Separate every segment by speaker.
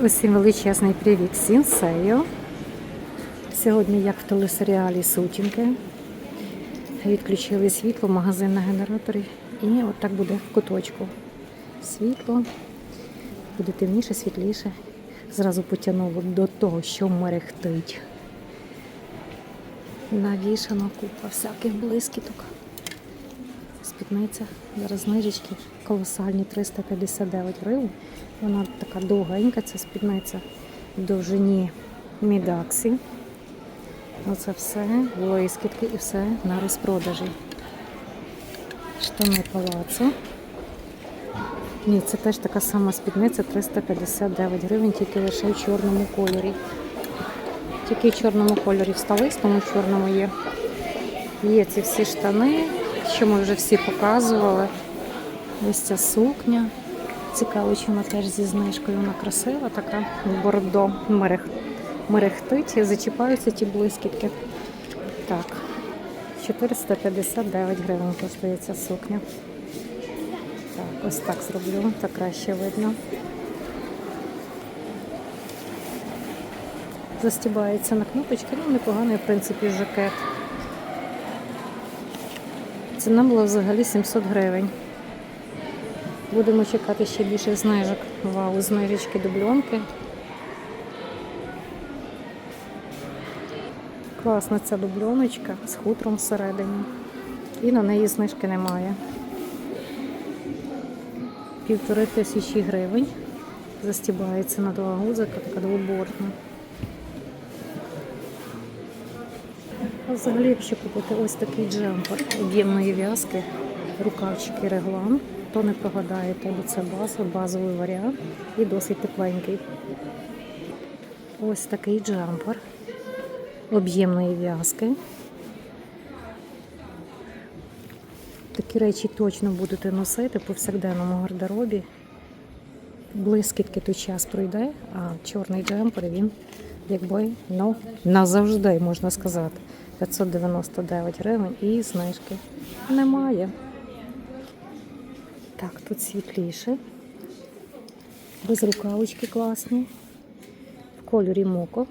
Speaker 1: Усім величезний привіт Сінсею. Сьогодні, як в телесеріалі Сутінки, відключили світло, магазин на генераторі. І от так буде в куточку. Світло, буде темніше, світліше. Зразу потягнуло до того, що мерехтить. Навішано купа всяких блискіток. Спідниця, зараз знижечки колосальні 359 гривень. Вона така довгенька, ця спідниця в довжині мідаксі. Оце все, блискітки і все на розпродажі. Штани палацу. Ні, це теж така сама спідниця 359 гривень, тільки лише в чорному кольорі. Тільки в чорному кольорі в сталистому чорному є. Є ці всі штани, що ми вже всі показували. Ось ця сукня. Цікаво, чи вона теж зі знижкою. Вона красива, така бордо мерех... мерехтить, зачіпаються ті блискітки. Так, 459 гривень коштує ця сукня. Так, ось так зроблю, так краще видно. Застібається на кнопочки, ну непоганий, в принципі, жакет. Ціна була взагалі 700 гривень. Будемо чекати ще більше знижок. Вау, знижечки дубльонки. Класна ця дубльоночка з хутром всередині. І на неї знижки немає. Півтори тисячі гривень. Застібається на два гузика, така двобортна. Взагалі, якщо купити ось такий джемпер об'ємної в'язки, рукавчики реглан, то не прогадаєте, бо це база, базовий варіант і досить тепленький. Ось такий джемпер об'ємної в'язки. Такі речі точно будете носити по повсякденному гардеробі. Блискітки той час пройде, а чорний джемпер він якби ну, назавжди, можна сказати. 599 гривень і знижки немає. Так, тут світліше. Без рукавочки класні. В кольорі моко.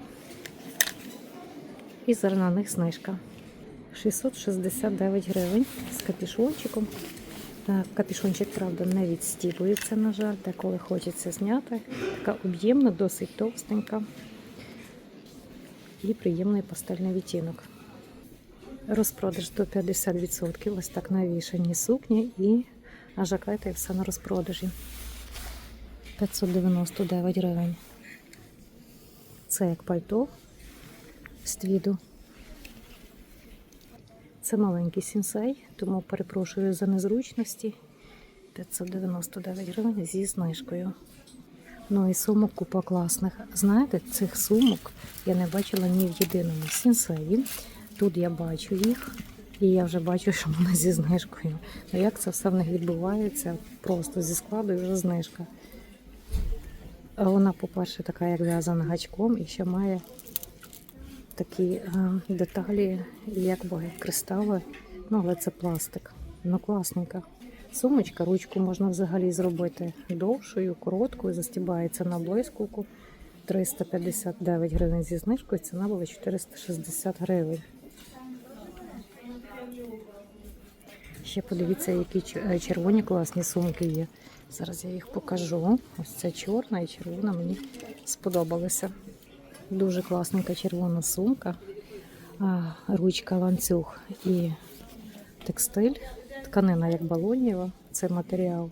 Speaker 1: І зараз на них знижка. 669 гривень з капішончиком. Капішончик, правда, не відстібується, на жаль, деколи хочеться зняти. Така об'ємна, досить товстенька і приємний пастельний відтінок. Розпродаж до 50%. Ось так навішані сукні і жакети все на розпродажі. 599 гривень. Це як пальто з твіду. Це маленький сінсей, тому перепрошую за незручності. 599 гривень зі знижкою. Ну і сумок купа класних. Знаєте, цих сумок я не бачила ні в єдиному сінсеї. Тут я бачу їх, і я вже бачу, що вони зі знижкою. Ну як це все в них відбувається? Просто зі складу і вже знижка. А Вона, по-перше, така, як в'язана гачком, і ще має такі е, деталі, якби кристали. Ну, але це пластик. Ну, класненька. Сумочка, ручку можна взагалі зробити довшою, короткою, застібається на блискавку. 359 гривень зі знижкою, ціна була 460 гривень. Ще подивіться, які червоні класні сумки є. Зараз я їх покажу. Ось ця чорна і червона мені сподобалися. Дуже класненька червона сумка, ручка ланцюг і текстиль. Тканина як балоніва, це матеріал.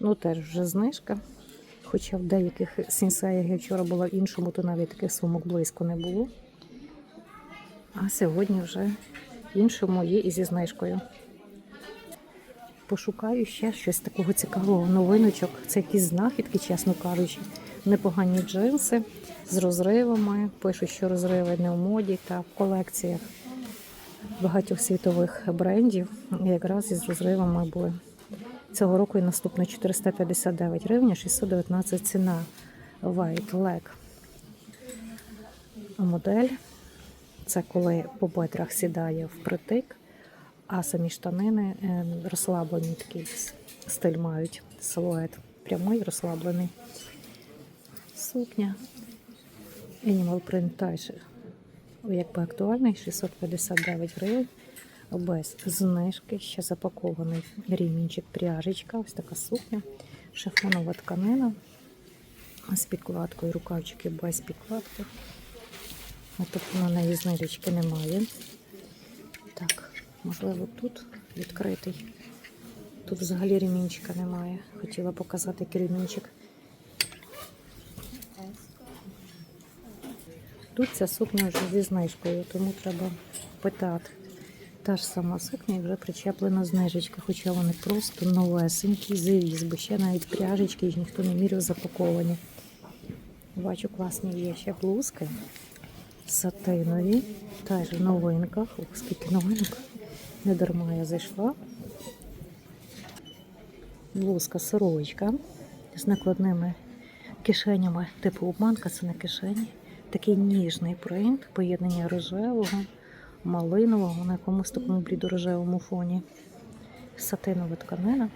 Speaker 1: Ну, теж вже знижка. Хоча в деяких сінсеях я вчора була в іншому, то навіть таких сумок близько не було. А сьогодні вже іншому є і зі знижкою. Пошукаю ще щось такого цікавого новиночок. Це якісь знахідки, чесно кажучи. Непогані джинси з розривами. Пишуть, що розриви не в моді та в колекціях багатьох світових брендів. Якраз із розривами були. Цього року і наступно 459 гривень, 619 ціна. White Leg модель. Це коли по бедрах сідає впритик, а самі штанини е, розслаблені такий стиль мають. Силует прямий, розслаблений. Сукня. Animal Print теж якби актуальний 659 гривень. Без знижки, ще запакований рівненчик пряжечка, ось така сукня, шифонова тканина з підкладкою, рукавчики без підкладки. Тобто на неї знижечки немає. Так, можливо, тут відкритий. Тут взагалі ремінчика немає. Хотіла показати який ремінчик. Тут ця сукня вже зі знижкою, тому треба питати. Та ж сама сукня вже причеплена знижечка, хоча вони просто новесенькі, завіз, бо ще навіть пряжечки їх ніхто не міряв запаковані. Бачу, класні є ще блузки сатинові, теж в новинках. Ох, скільки новинок. Не дарма я зайшла. Блузка сорочка з накладними кишенями, типу обманка, це не кишені. Такий ніжний принт, поєднання рожевого, малинового на якомусь такому блідорожевому фоні. Сатинова тканина.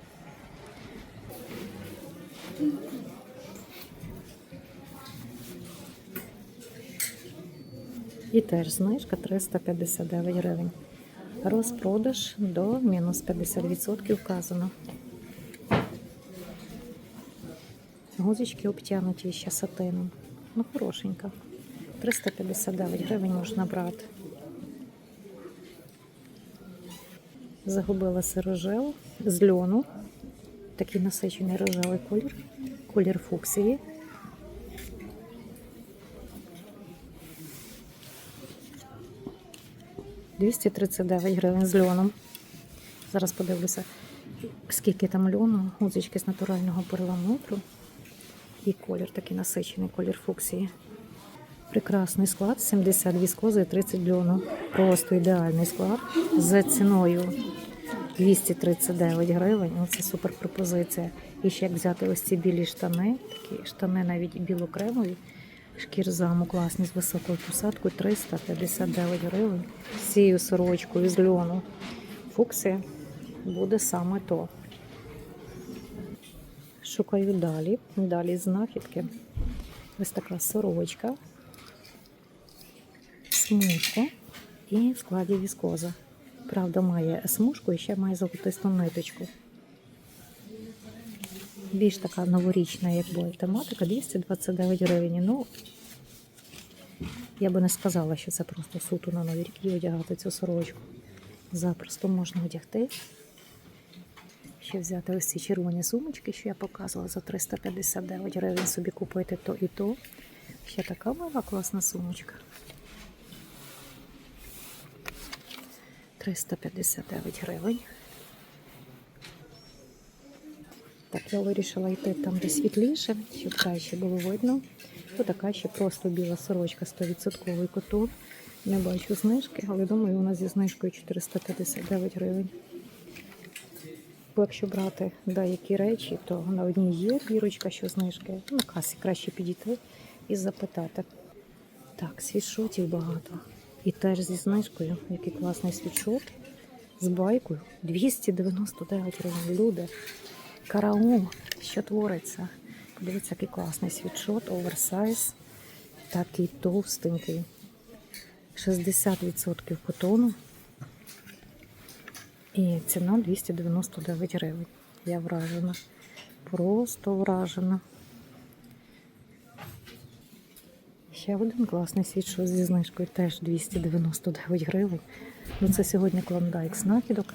Speaker 1: І теж знижка 359 гривень. Розпродаж до мінус 50% вказано. Гузички обтянуті ще сатином. Ну, хорошенька. 359 гривень можна брати. Загубилася рожева з льону. Такий насичений рожевий колір. Колір фуксії. Двісті тридцять дев'ять гривень з льоном. Зараз подивлюся, скільки там льону, гузички з натурального перламутру. І колір такий насичений, колір фуксії. Прекрасний склад, 70 віскози і 30 льону. Просто ідеальний склад. За ціною 239 гривень. Це супер пропозиція. І ще як взяти ось ці білі штани, такі штани навіть білокремові. Шкір заму класні з високою посадкою 359 гривень. З цією сорочкою з льону. Фуксія буде саме то. Шукаю далі. Далі знахідки. Ось така сорочка, смужка і в складі віскоза. Правда, має смужку і ще має золотисту ниточку. Більш така новорічна, якби тематика, 229 гривень. Ну, я би не сказала, що це просто суто на новий рік одягати цю сорочку. Запросто можна одягти. Ще взяти ось ці червоні сумочки, що я показувала за 359 гривень собі купити то і то. Ще така мала класна сумочка. 359 гривень. Так, я вирішила йти там, де світліше, щоб краще було видно. Тут така ще просто біла сорочка 100% котон. Не бачу знижки, але думаю, вона зі знижкою 459 гривень. Бо якщо брати деякі речі, то на одній є бірочка, що знижки. На касі краще підійти і запитати. Так, світшотів багато. І теж зі знижкою, який класний світшот. З байкою 299 гривень. Люди. Караул, що твориться. Подивіться, який класний світшот, оверсайз. Такий товстенький. 60% котону. І ціна 299 гривень. Я вражена. Просто вражена. Ще один класний світшот зі знижкою теж 299 гривень. Ну це сьогодні клондайк знахідок.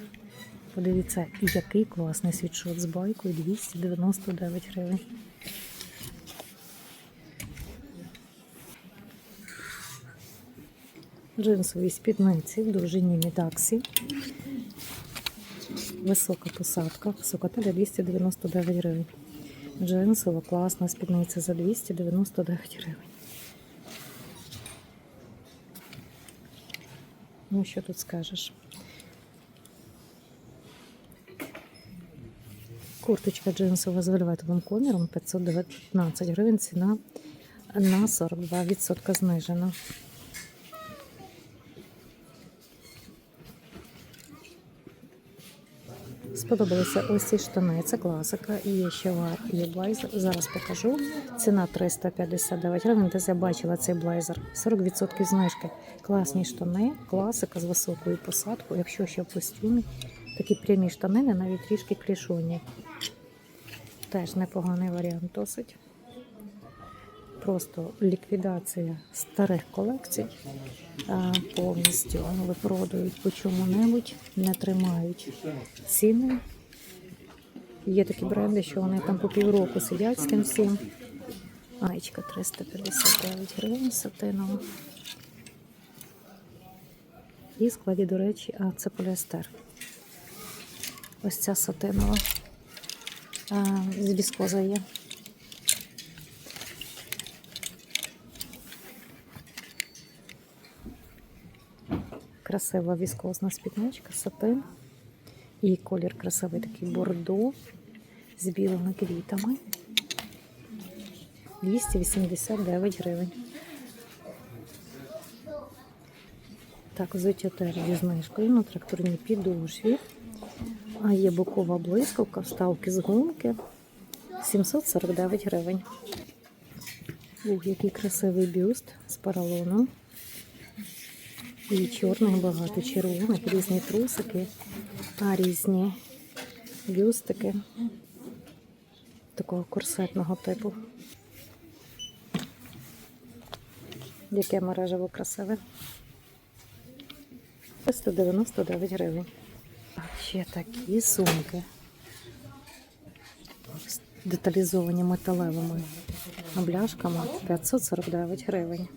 Speaker 1: Подивіться, який класний світшот з байкою 299 гривень. Джинсові спідниці в довжині мідаксі. Висока посадка, висока таля 299 гривень. Джинсова класна спідниця за 299 гривень. Ну, що тут скажеш? Курточка джинсова з вельветовим коміром 519 гривень. Ціна на 42% знижена. Сподобалися ось ці штани. Це класика. І є ще вар, є блайзер. Зараз покажу. Ціна 359 гривень. Десь я бачила цей блайзер. 40% знижки. Класні штани, класика з високою посадкою. Якщо ще в костюмі, такі прямі штанини, навіть трішки клішоні. Теж непоганий варіант досить. Просто ліквідація старих колекцій повністю випродають по чому-небудь, не тримають ціни. Є такі бренди, що вони там по півроку сидять з тим всім. Маєчка 359 гривень сатинова. І складі, до речі, а це поліестер. Ось ця сатинова. З віскоза є. Красива віскозна спідничка, сатин. І колір красивий такий бордо з білими квітами. 289 гривень. Так, взуття теж зі знижкою на тракторній підошві. А є бокова блискавка, вставки з гумки 749 гривень. Ух, який красивий бюст з поролоном. І чорних багато, червоних, різні трусики, а різні бюстики такого корсетного типу. Яке мережево красиве. 199 гривень. Ще такі сумки. Деталізовані металевими бляшками 549 гривень.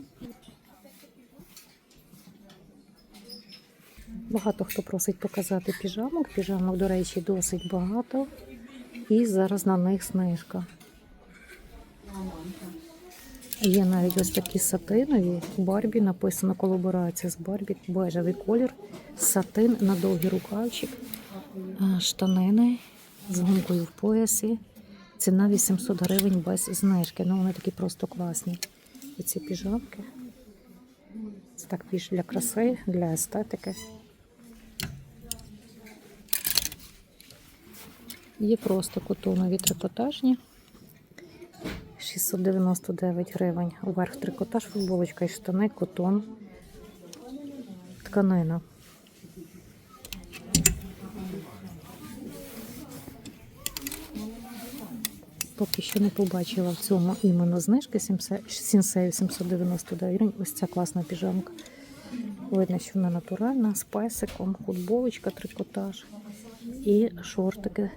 Speaker 1: Багато хто просить показати піжамок. Піжамок, до речі, досить багато. І зараз на них знижка. Є навіть ось такі сатинові. Барбі написано колаборація з Барбі, бежевий колір, сатин на довгий рукавчик, штанини з гумкою в поясі. Ціна 800 гривень без знижки. Ну, вони такі просто класні. І ці піжамки. Це так більш для краси, для естетики. Є просто котонові трикотажні. 699 гривень. Уверх трикотаж, футболочка і штани, котон, тканина. Поки що не побачила в цьому іменно знижки Сінсею 799 гривень. Ось ця класна піжамка. Видно, що вона натуральна, з песиком, футболочка, трикотаж і шортики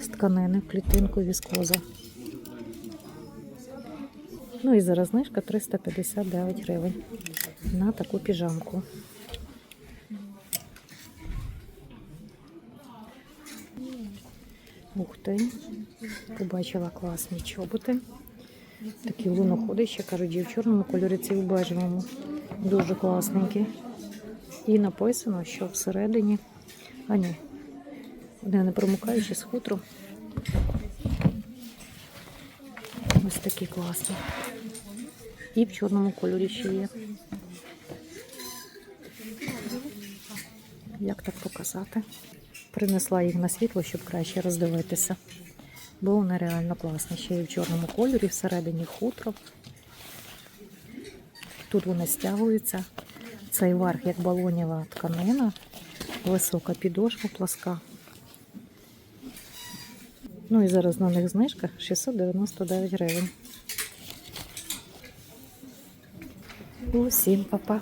Speaker 1: з тканини клітинку віскоза. Ну і зараз знижка 359 гривень на таку піжамку. Ух ти, побачила класні чоботи. Такі луноходи, кажуть, є в чорному кольорі, ці в бежевому. Дуже класненькі. І написано, що всередині, а ні, не промикаючи з хутру. Такі класні. І в чорному кольорі ще є. Як так показати? Принесла їх на світло, щоб краще роздивитися. Бо вони реально класні. Ще й в чорному кольорі, всередині хутро. Тут вони стягуються. Цей верх, як балоніва тканина, висока підошва пласка. Ну і зараз на них знижка 699 гривень. Усім па-па!